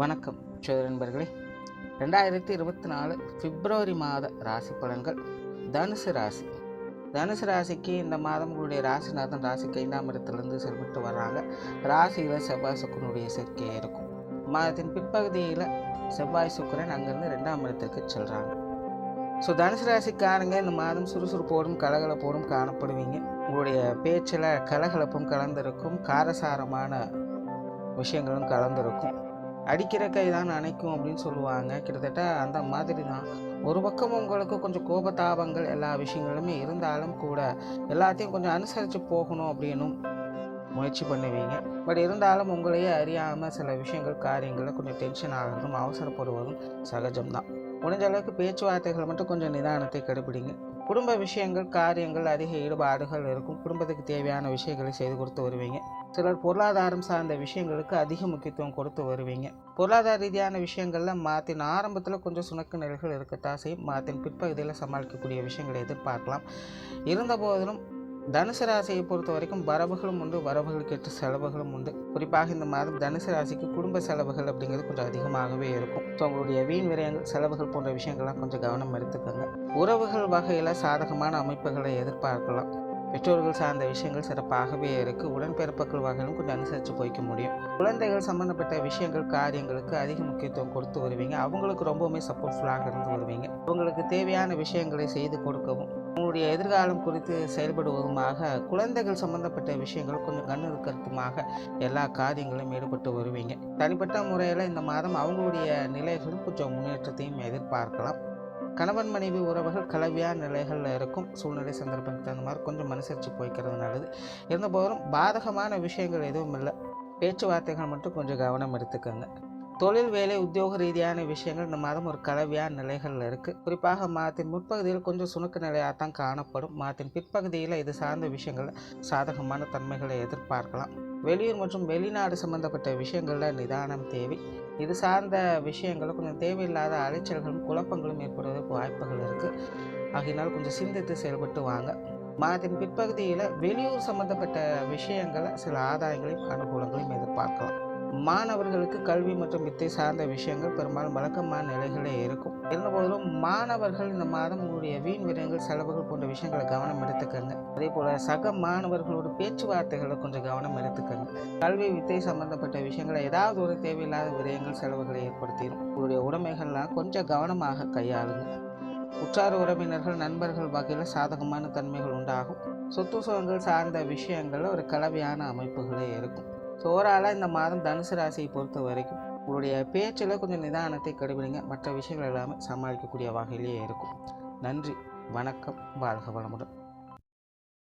வணக்கம் சோதர நண்பர்களே. ரெண்டாயிரத்தி இருபத்தி நாலு பிப்ரவரி மாத ராசி பலன்கள் தனுசு ராசி. தனுசு ராசிக்கு இந்த மாதம் உங்களுடைய ராசிநாதன் ராசிக்கு ஐந்தாம் இடத்துலேருந்து செல்பட்டு வர்றாங்க. ராசியில் செவ்வாய் சுக்கரனுடைய சேர்க்கை இருக்கும். மாதத்தின் பிற்பகுதியில் செவ்வாய் சுக்கரன் அங்கேருந்து ரெண்டாம் இடத்திற்கு செல்கிறாங்க ஸோ தனுசு ராசிக்காரங்க இந்த மாதம் சுறுசுறுப்போடும் கலகலப்போடும் காணப்படுவீங்க. உங்களுடைய பேச்சில் கலகலப்பும் கலந்திருக்கும் காரசாரமான விஷயங்களும் கலந்திருக்கும். அடிக்கிற கை தான் அணைக்கும் அப்படின்னு சொல்லுவாங்க. கிட்டத்தட்ட அந்த மாதிரி தான் ஒரு பக்கம் உங்களுக்கு கொஞ்சம் கோபதாபங்கள் எல்லா விஷயங்களுமே இருந்தாலும் கூட எல்லாத்தையும் கொஞ்சம் அனுசரித்து போகணும் அப்படின்னும் முயற்சி பண்ணுவீங்க. பட் இருந்தாலும் உங்களையே அறியாமல் சில விஷயங்கள் காரியங்களில் கொஞ்சம் டென்ஷன் ஆகிறதும் அவசரப்படுவதும் சகஜம்தான். முடிஞ்ச அளவுக்கு பேச்சுவார்த்தைகள் மட்டும் கொஞ்சம் நிதானத்தை கடைபிடிங்க குடும்ப விஷயங்கள் காரியங்கள் அதிக ஈடுபாடுகள் இருக்கும். குடும்பத்துக்கு தேவையான விஷயங்களை செய்து கொடுத்து வருவீங்க. சிலர் பொருளாதாரம் சார்ந்த விஷயங்களுக்கு அதிக முக்கியத்துவம் கொடுத்து வருவீங்க. பொருளாதார ரீதியான விஷயங்களில் மாற்றின் ஆரம்பத்தில் கொஞ்சம் சுணக்க நிலைகள் இருக்கத்தான் செய்யும். மாற்றின் பிற்பகுதியில் சமாளிக்கக்கூடிய விஷயங்களை எதிர்பார்க்கலாம். இருந்த போதிலும் தனுசு ராசியை பொறுத்த வரைக்கும் வரவுகளும் உண்டு வரவுகளுக்கேற்ற செலவுகளும் உண்டு. குறிப்பாக இந்த மாதம் தனுசு ராசிக்கு குடும்ப செலவுகள் அப்படிங்கிறது கொஞ்சம் அதிகமாகவே இருக்கும். ஸோ உங்களுடைய வீண் விரயங்கள் செலவுகள் போன்ற விஷயங்கள்லாம் கொஞ்சம் கவனம் எடுத்துக்கோங்க. உறவுகள் வகையில் சாதகமான அமைப்புகளை எதிர்பார்க்கலாம். பெற்றோர்கள் சார்ந்த விஷயங்கள் சிறப்பாகவே இருக்குது உடன்பிறப்புகள் வகையிலும் கொஞ்சம் அனுசரித்து போய்க்க முடியும். குழந்தைகள் சம்மந்தப்பட்ட விஷயங்கள் காரியங்களுக்கு அதிக முக்கியத்துவம் கொடுத்து வருவீங்க. அவங்களுக்கு ரொம்பவுமே சப்போர்ட்ஃபுல்லாக இருந்து வருவீங்க. அவங்களுக்கு தேவையான விஷயங்களை செய்து கொடுக்கவும் உங்களுடைய எதிர்காலம் குறித்து செயல்படுவதுமாக குழந்தைகள் சம்பந்தப்பட்ட விஷயங்கள் கொஞ்சம் கண்ணிருக்கிறதுமாக எல்லா காரியங்களும் ஈடுபட்டு வருவீங்க. தனிப்பட்ட முறையில் இந்த மாதம் அவங்களுடைய நிலைகளும் கொஞ்சம் முன்னேற்றத்தையும் எதிர்பார்க்கலாம். கணவன் மனைவி உறவுகள் கலவையான நிலைகளில் இருக்கும் சூழ்நிலை சந்தர்ப்பத்துக்கு தகுந்த மாதிரி கொஞ்சம் மனுசரித்து போய்க்கிறது நல்லது. இருந்தபோதும் பாதகமான விஷயங்கள் எதுவும் இல்லை. பேச்சுவார்த்தைகள் மட்டும் கொஞ்சம் கவனம் எடுத்துக்கோங்க. தொழில் வேலை உத்தியோக ரீதியான விஷயங்கள் இந்த மாதம் ஒரு கலவையான நிலைகளில் இருக்குது குறிப்பாக மாதத்தின் முற்பகுதியில் கொஞ்சம் சுணுக்க நிலையாக தான் காணப்படும். மாதத்தின் பிற்பகுதியில் இது சார்ந்த விஷயங்கள் சாதகமான தன்மைகளை எதிர்பார்க்கலாம். வெளியூர் மற்றும் வெளிநாடு சம்பந்தப்பட்ட விஷயங்களில் நிதானம் தேவை. இது சார்ந்த விஷயங்களும் கொஞ்சம் தேவையில்லாத அலைச்சல்களும் குழப்பங்களும் ஏற்படுவதற்கு வாய்ப்புகள் இருக்குது ஆகையினால் கொஞ்சம் சிந்தித்து செயல்பட்டு வாங்க. மாதத்தின் பிற்பகுதியில் வெளியூர் சம்பந்தப்பட்ட விஷயங்களை சில ஆதாயங்களையும் அனுகூலங்களையும் எதிர்பார்க்கலாம். மாணவர்களுக்கு கல்வி மற்றும் வித்தை சார்ந்த விஷயங்கள் பெரும்பாலும் வழக்கமான நிலைகளே இருக்கும். இருந்தபோதிலும் மாணவர்கள் இந்த மாதம் உங்களுடைய வீண் விரயங்கள் செலவுகள் போன்ற விஷயங்களை கவனம் எடுத்துக்கங்க. அதே போல் சக மாணவர்களோட பேச்சுவார்த்தைகளை கொஞ்சம் கவனம் எடுத்துக்கங்க. கல்வி வித்தை சம்பந்தப்பட்ட விஷயங்களை ஏதாவது ஒரு தேவையில்லாத விரயங்கள் செலவுகளை ஏற்படுத்திடும். உங்களுடைய உடைமைகள்லாம் கொஞ்சம் கவனமாக கையாளுங்க. உற்றார் உறவினர்கள் நண்பர்கள் வகையில் சாதகமான தன்மைகள் உண்டாகும். சொத்து சுகங்கள் சார்ந்த விஷயங்கள் ஒரு கலவையான அமைப்புகளே இருக்கும். ஸோ ஓவராலாக இந்த மாதம் தனுசு ராசியை பொறுத்த வரைக்கும் உங்களுடைய பேச்சில் கொஞ்சம் நிதானத்தை கடைபிடிங்க மற்ற விஷயங்கள் எல்லாமே சமாளிக்கக்கூடிய வகையிலேயே இருக்கும். நன்றி. வணக்கம். வாழ்க வளமுடன்.